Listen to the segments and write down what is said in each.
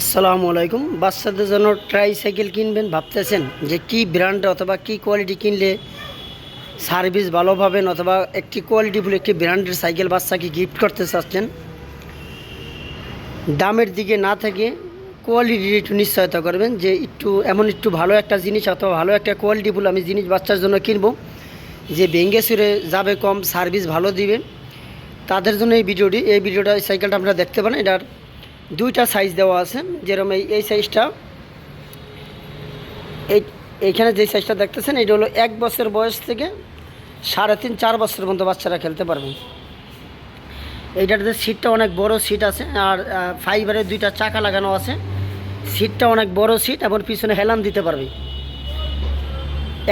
আসসালামু আলাইকুম। বাচ্চাদের জন্য ট্রাই সাইকেল কিনবেন, ভাবতেছেন যে কি ব্র্যান্ড অথবা কি কোয়ালিটি কিনলে সার্ভিস ভালো পাবেন অথবা একটি কোয়ালিটিফুল একটি ব্র্যান্ডের সাইকেল বাচ্চাকে গিফট করতে চাচ্ছেন। দামের দিকে না থেকে কোয়ালিটির একটু নিশ্চয়তা করবেন যে একটু, এমন একটু ভালো একটা জিনিস অথবা ভালো একটা কোয়ালিটিফুল আমি জিনিস বাচ্চার জন্য কিনবো, যে ভেঙ্গে সুরে যাবে কম সার্ভিস ভালো দিবে। তাদের জন্য এই ভিডিওটি, এই ভিডিওটা সাইকেলটা আপনারা দেখতে পারেন। এটার দুইটা সাইজ দেওয়া আছে, যেরকম এই এই সাইজটা এই এইখানে যে সাইজটা দেখতেছেন, এটা হলো এক বছর বয়স থেকে সাড়ে তিন, চার বছর পর্যন্ত বাচ্চারা খেলতে পারবেন এইটাতে সিটটা অনেক বড় সিট আছে, আর ফাইবারের দুইটা চাকা লাগানো আছে। সিটটা অনেক বড় সিট এবং পিছনে হেলান দিতে পারবে।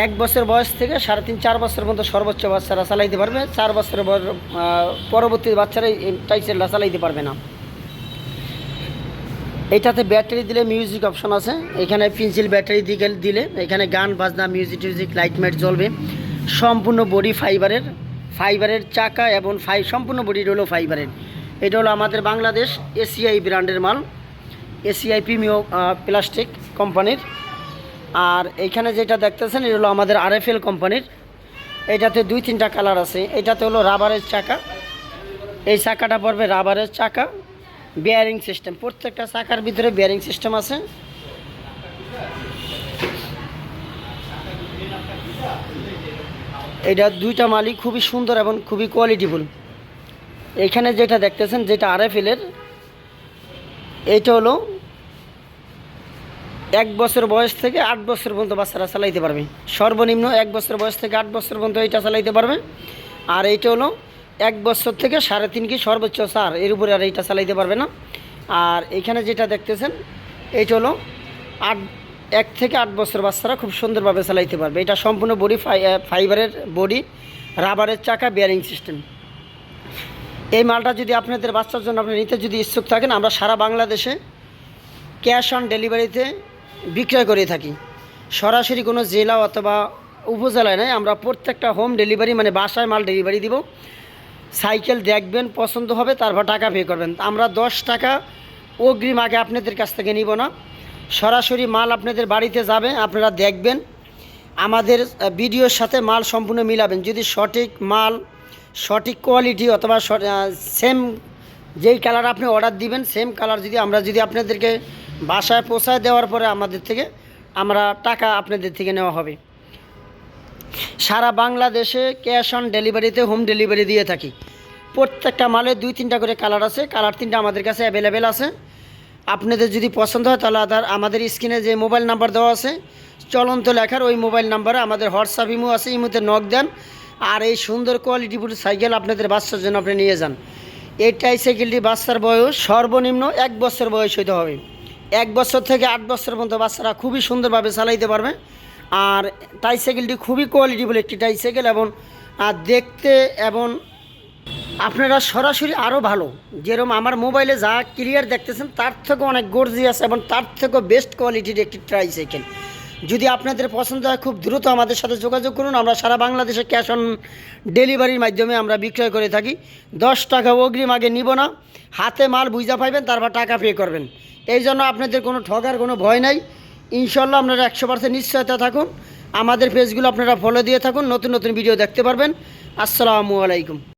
এক বছর বয়স থেকে সাড়ে তিন, চার বছর পর্যন্ত সর্বোচ্চ বাচ্চারা চালাইতে পারবে। চার বছরের পরবর্তী বাচ্চারা এই টাইসেলটা চালাইতে পারবে না। এটাতে ব্যাটারি দিলে মিউজিক অপশন আছে। এখানে পেন্সিল ব্যাটারি দিকে দিলে এখানে গান, বাজনা মিউজিক টিউজিক লাইট মাইট জ্বলবে। সম্পূর্ণ বডি ফাইবারের ফাইবারের চাকা এবং ফাই সম্পূর্ণ বডি হলো ফাইবারের এটা হলো আমাদের বাংলাদেশ এসিআই ব্র্যান্ডের মাল। এসিআই প্রিমিও প্লাস্টিক কোম্পানির আর এখানে যেটা দেখতেছেন, এটা হলো আমাদের আরএফএল কোম্পানির এটাতে দুই তিনটা কালার আছে। এটাতে হলো রাবারের চাকা। এই চাকাটা পড়বে রাবারের চাকা। বিয়ারিং সিস্টেম প্রত্যেকটা চাকার ভিতরে বিয়ারিং সিস্টেম আছে। এটা দুইটা মালই খুবই সুন্দর এবং খুবই কোয়ালিটিফুল এখানে যেটা দেখতেছেন, যেটা আর আরএফএলের এইটা হলো এক বছর বয়স থেকে আট বছর পর্যন্ত বাচ্চারা চালাইতে পারবে। সর্বনিম্ন এক বছর বয়স থেকে আট বছর পর্যন্ত এইটা চালাইতে পারবে। আর এইটা হলো এক বছর থেকে সাড়ে তিন কি সর্বোচ্চ চার এর উপরে আর এইটা চালাইতে পারবে না। আর এখানে যেটা দেখতেছেন, এইটা হলো আট, এক থেকে আট বছর বাচ্চারা খুব সুন্দরভাবে চালাইতে পারবে। এটা সম্পূর্ণ বডি ফাইবারের বডি রাবারের চাকা বিয়ারিং সিস্টেম এই মালটা যদি আপনাদের বাচ্চার জন্য আপনি নিতে যদি ইচ্ছুক থাকেন, আমরা সারা বাংলাদেশে ক্যাশ অন ডেলিভারিতে বিক্রয় করে থাকি। সরাসরি কোনো জেলা অথবা উপজেলায় নয়, আমরা প্রত্যেকটা হোম ডেলিভারি মানে বাসায় মাল ডেলিভারি দিব। সাইকেল দেখবেন, পছন্দ হবে, তারপর টাকা পে করবেন। আমরা দশ টাকা অগ্রিম আগে আপনাদের কাছ থেকে নিব না। সরাসরি মাল আপনাদের বাড়িতে যাবে, আপনারা দেখবেন। আমাদের ভিডিওর সাথে মাল সম্পূর্ণ মিলাবেন। যদি সঠিক মাল, সঠিক কোয়ালিটি অথবা সেম যেই কালার আপনি অর্ডার দিবেন সেম কালার যদি আমরা যদি আপনাদেরকে বাসায় পৌঁছায় দেওয়ার পরে আমাদের থেকে, আমরা টাকা আপনাদের থেকে নেওয়া হবে। সারা বাংলাদেশে ক্যাশ অন ডেলিভারিতে, হোম ডেলিভারি দিয়ে থাকি। প্রত্যেকটা মালে দুই তিনটা করে কালার আছে, কালার তিনটা আমাদের কাছে অ্যাভেলেবেল আছে। আপনাদের যদি পছন্দ হয়, তাহলে আমাদের স্ক্রিনে যে মোবাইল নাম্বার দেওয়া আছে, চলন্ত লেখার ওই মোবাইল নাম্বারে আমাদের হোয়াটসঅ্যাপ ইমো আছে, ইমোতে নক দেন। আর এই সুন্দর কোয়ালিটিফুল সাইকেল আপনাদের বাচ্চার জন্য আপনি নিয়ে যান। এই ট্রাইসাইকেলটি বাচ্চার বয়স, সর্বনিম্ন এক বছর বয়স হইতে হবে। এক বছর থেকে আট বছর পর্যন্ত বাচ্চারা খুবই সুন্দরভাবে চালাইতে পারবে। আর ট্রাইসাইকেলটি খুবই কোয়ালিটিফুল একটি ট্রাইসাইকেল এবং, আর দেখতে এবং আপনারা সরাসরি আরও ভালো। যেরকম আমার মোবাইলে যা ক্লিয়ার দেখতেছেন, তার থেকে অনেক গর্জিয়াস এবং তার থেকেও বেস্ট কোয়ালিটির একটি ট্রাইসাইকেল যদি আপনাদের পছন্দ হয়, খুব দ্রুত আমাদের সাথে যোগাযোগ করুন। আমরা সারা বাংলাদেশে ক্যাশ অন ডেলিভারির মাধ্যমে আমরা বিক্রয় করে থাকি। দশ টাকা অগ্রিম আগে নিব না। হাতে মাল বুঝা পাইবেন, তারপর টাকা পে করবেন। এই জন্য আপনাদের কোনো ঠকার কোনো ভয় নাই। ইনশাল্লাহ আপনারা একশো পার্সেন্ট নিশ্চয়তা থাকুন। আমাদের পেজগুলো আপনারা ফলো দিয়ে থাকুন, নতুন নতুন ভিডিও দেখতে পারবেন। আসসালামু আলাইকুম।